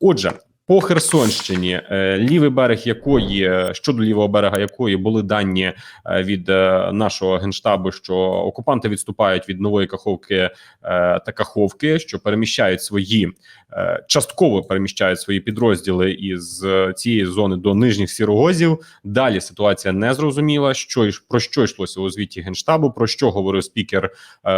Отже. По Херсонщині, е, лівий берег якої е, щодо лівого берега якої були дані е, від нашого генштабу, що окупанти відступають від нової каховки та каховки, що переміщають свої частково переміщають свої підрозділи із цієї зони до нижніх сірогозів. Далі ситуація не зрозуміла. Що про що йшлося у звіті генштабу, про що говорив спікер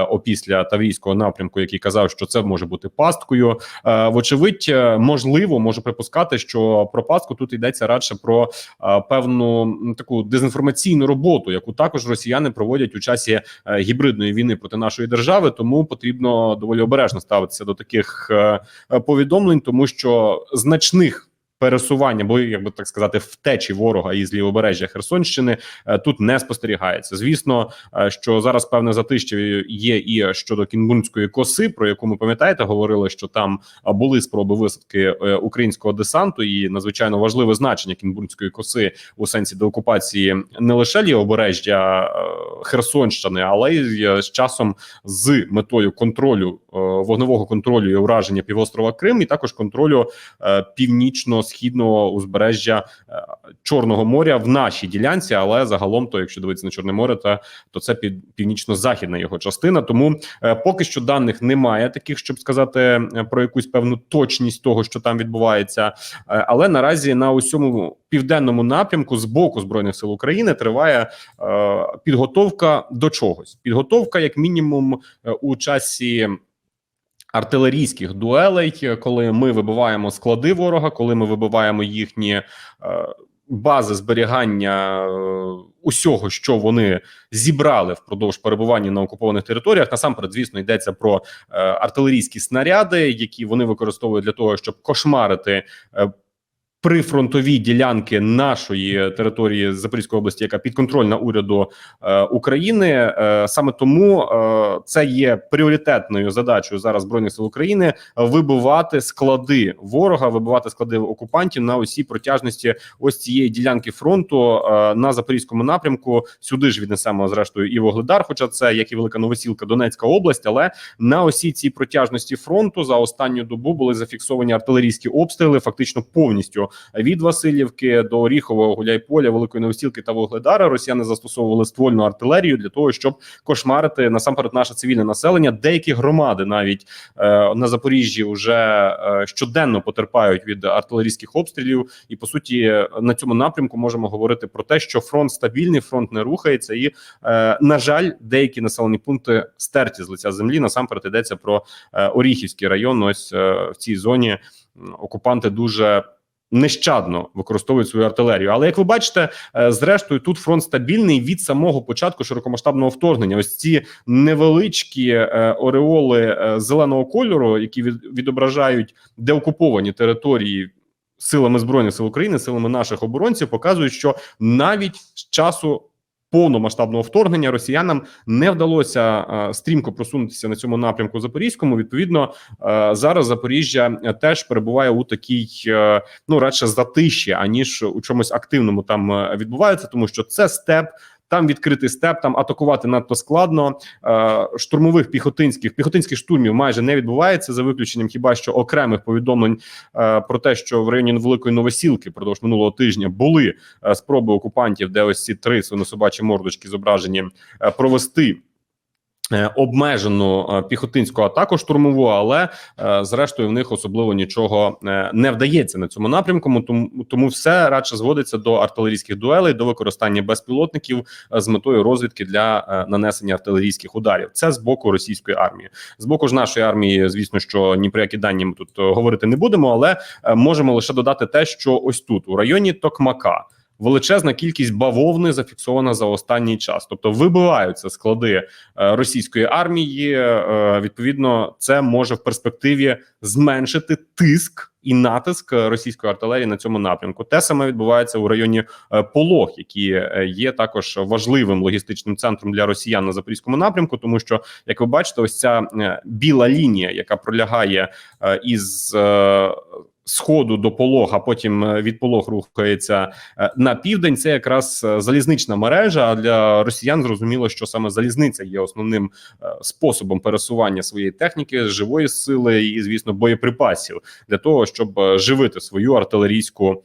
опісля таврійського напрямку, який казав, що це може бути пасткою. Вочевидь, можливо, можу припускати, що про паску тут йдеться радше про е, певну таку дезінформаційну роботу, яку також росіяни проводять у часі е, гібридної війни проти нашої держави. Тому потрібно доволі обережно ставитися до таких е, повідомлень, тому що значних. Пересування, бо як би так сказати, втечі ворога із лівобережжя Херсонщини е, тут не спостерігається. Звісно, е, що зараз певне затище є і щодо Кінбурнської коси, про яку ми пам'ятаєте, говорили, що там були спроби висадки е, українського десанту, і надзвичайно важливе значення Кінбурнської коси у сенсі деокупації не лише лівобережжя е, Херсонщини, але й е, з часом з метою контролю е, вогневого контролю і ураження півострова Крим, і також контролю е, північно-східного узбережжя е, Чорного моря в нашій ділянці. Але загалом, то якщо дивитися на Чорне море, то, то це пів, північно-західна його частина. Тому е, поки що даних немає, таких щоб сказати е, про якусь певну точність того, що там відбувається. Але наразі на усьому південному напрямку з боку збройних сил України триває підготовка до чогось. Підготовка, як мінімум, у часі. Артилерійських дуелей, коли ми вибиваємо склади ворога, коли ми вибиваємо їхні е, бази зберігання е, усього, що вони зібрали впродовж перебування на окупованих територіях. Насамперед, звісно, йдеться про е, артилерійські снаряди, які вони використовують для того, щоб кошмарити. Е, Прифронтові ділянки нашої території Запорізької області, яка підконтрольна уряду е, України, е, саме тому е, це є пріоритетною задачею зараз збройних сил України вибивати склади ворога, вибивати склади окупантів на усій протяжності ось цієї ділянки фронту е, на запорізькому напрямку. Сюди ж віднесемо зрештою і Вогледар, хоча це як і Велика Новосілка, Донецька область, але на усій цій протяжності фронту за останню добу були зафіксовані артилерійські обстріли, фактично повністю від Васильівки до Оріхового, Гуляйполя, Великої Новосілки та Вогледара. Росіяни застосовували ствольну артилерію для того, щоб кошмарити насамперед наше цивільне населення. Деякі громади навіть е, на Запоріжжі вже е, щоденно потерпають від артилерійських обстрілів, і по суті на цьому напрямку можемо говорити про те, що фронт стабільний, фронт не рухається, і е, на жаль, деякі населені пункти стерті з лиця землі. Насамперед йдеться про е, Оріхівський район. Ось е, в цій зоні окупанти дуже. Нещадно використовують свою артилерію, але як ви бачите, е, зрештою тут фронт стабільний від самого початку широкомасштабного вторгнення. Ось ці невеличкі е, ореоли е, зеленого кольору, які від, відображають деокуповані території силами збройних сил України, силами наших оборонців, показують, що навіть з часу повномасштабного вторгнення росіянам не вдалося е, стрімко просунутися на цьому напрямку Запорізькому. Відповідно, е, зараз Запоріжжя теж перебуває у такій, е, ну радше затиші, аніж у чомусь активному там відбувається, тому що це степ. Там відкритий степ, там атакувати надто складно. Е, штурмових піхотинських піхотинських штурмів майже не відбувається за виключенням хіба що окремих повідомлень е, про те, що в районі Великої Новосілки продовж минулого тижня були е, спроби окупантів, де ось ці три собачі мордочки зображені провести. Е, Обмежену е, піхотинську атаку штурмову, але е, зрештою в них особливо нічого не вдається на цьому напрямку. Тому тому все радше зводиться до артилерійських дуелей, до використання безпілотників з метою розвідки для нанесення артилерійських ударів. Це з боку російської армії. З боку ж нашої армії, звісно, що ні про які дані ми тут говорити не будемо, але можемо лише додати те, що ось тут у районі Токмака. Величезна кількість бавовни зафіксована за останній час, тобто вибиваються склади е, російської армії. Е, відповідно, це може в перспективі зменшити тиск і натиск російської артилерії на цьому напрямку. Те саме відбувається у районі е, Полог, які е, є також важливим логістичним центром для росіян на запорізькому напрямку, тому що, як ви бачите, ось ця е, біла лінія, яка пролягає із сходу до полог, а потім від полог рухається на південь. Це якраз залізнична мережа. А для росіян зрозуміло, що саме залізниця є основним способом пересування своєї техніки, живої сили і, звісно, боєприпасів для того, щоб е, живити свою артилерійську.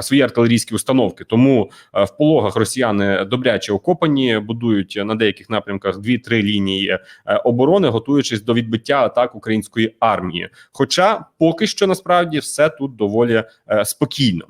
Свої артилерійські установки, тому е, в пологах росіяни добряче окопані, будують на деяких напрямках дві-три лінії е, оборони, готуючись до відбиття атак української армії. Хоча поки що насправді все тут доволі спокійно.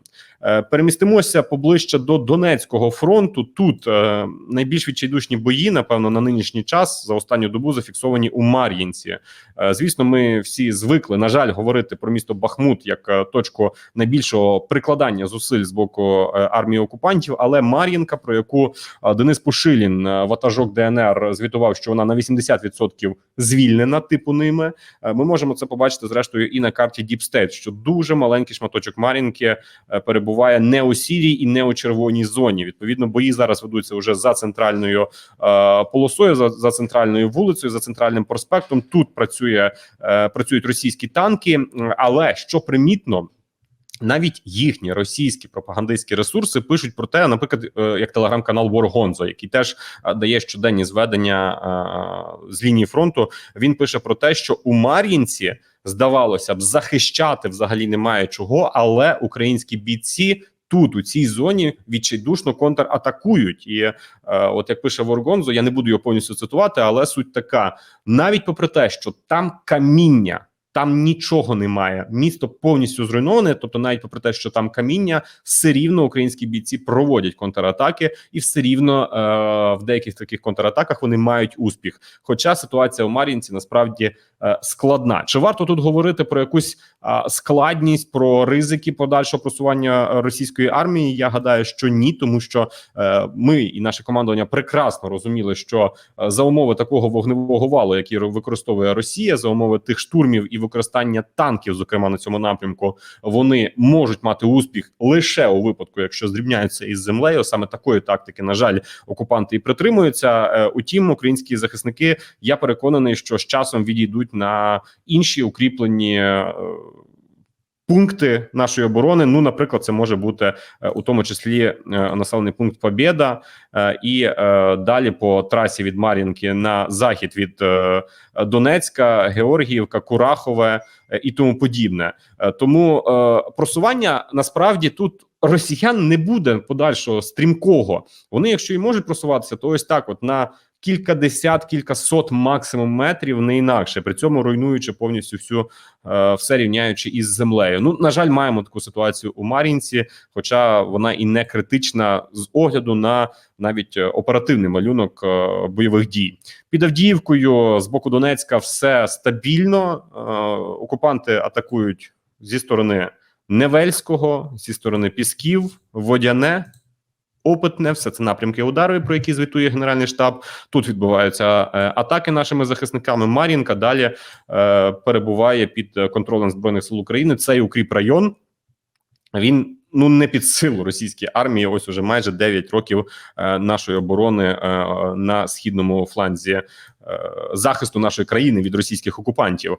Е, Перемістимося поближче до Донецького фронту. Тут е, найбільш відчайдушні бої, напевно, на нинішній час за останню добу зафіксовані у Мар'їнці. Е, звісно, ми всі звикли, на жаль, говорити про місто Бахмут як точку найбільшого прикладання зусиль з боку армії окупантів. Але Мар'їнка, про яку Денис Пушилін, ватажок ДНР, звітував, що вона на 80% звільнена, типу ними. Е, Ми можемо це побачити зрештою і на карті Deep State, що дуже маленький шматочок Мар'їнки е, перебуває не у сірій і не у червоній зоні. Відповідно, бої зараз ведуться вже за центральною е, полосою, за, за центральною вулицею, за центральним проспектом. Тут працює е, працюють російські танки, але що примітно. Навіть їхні російські пропагандистські ресурси пишуть про те, наприклад, е, як телеграм-канал Воргонзо, який теж е, дає щоденні зведення е, з лінії фронту. Він пише про те, що у Мар'їнці здавалося б захищати взагалі немає чого, але українські бійці. Тут у цій зоні відчайдушно контратакують, і е, от як пише Воргонзо, я не буду його повністю цитувати, але суть така: навіть попри те, що там каміння, там нічого немає. Місто повністю зруйноване. Тобто, навіть попри те, що там каміння, все рівно українські бійці проводять контратаки, і все рівно е, в деяких таких контратаках вони мають успіх. Хоча ситуація у Мар'їнці насправді е, складна. Чи варто тут говорити про якусь а, складність, про ризики подальшого просування е, російської армії? Я гадаю, що ні, тому що е, ми і наше командування прекрасно розуміли, що е, за умови такого вогневого валу, який використовує Росія, за умови тих штурмів і використання танків, зокрема на цьому напрямку, вони можуть мати успіх лише у випадку, якщо зрівняються із землею. Саме такої тактики, на жаль, окупанти і притримуються. Е, Утім, українські захисники, я переконаний, що з часом відійдуть на інші укріплені. Пункти нашої оборони, ну, наприклад, це може бути е, у тому числі е, населений пункт Побєда, е, і далі по трасі від Мар'їнки на захід від Донецька, Георгіївка, Курахове і тому подібне. Тому просування насправді тут росіян не буде подальшого стрімкого. Вони, якщо і можуть просуватися, то ось так, от на кількадесят, кількасот максимум метрів, не інакше, при цьому руйнуючи повністю всю е, все рівняючи із землею. Ну на жаль, маємо таку ситуацію у Мар'їнці, хоча вона і не критична з огляду на навіть е, оперативний малюнок е, бойових дій. Під Авдіївкою з боку Донецька все стабільно. Окупанти атакують зі сторони Невельського, зі сторони Пісків, Водяне. Опитне, все це напрямки удару, про які звітує Генеральний штаб. Тут відбуваються е, атаки нашими захисниками. Мар'їнка далі е, перебуває під е, контролем збройних сил України. Цей укріп район. Він ну не під силу російській армії. Ось уже майже 9 років е, нашої оборони е, на східному фланзі е, захисту нашої країни від російських окупантів.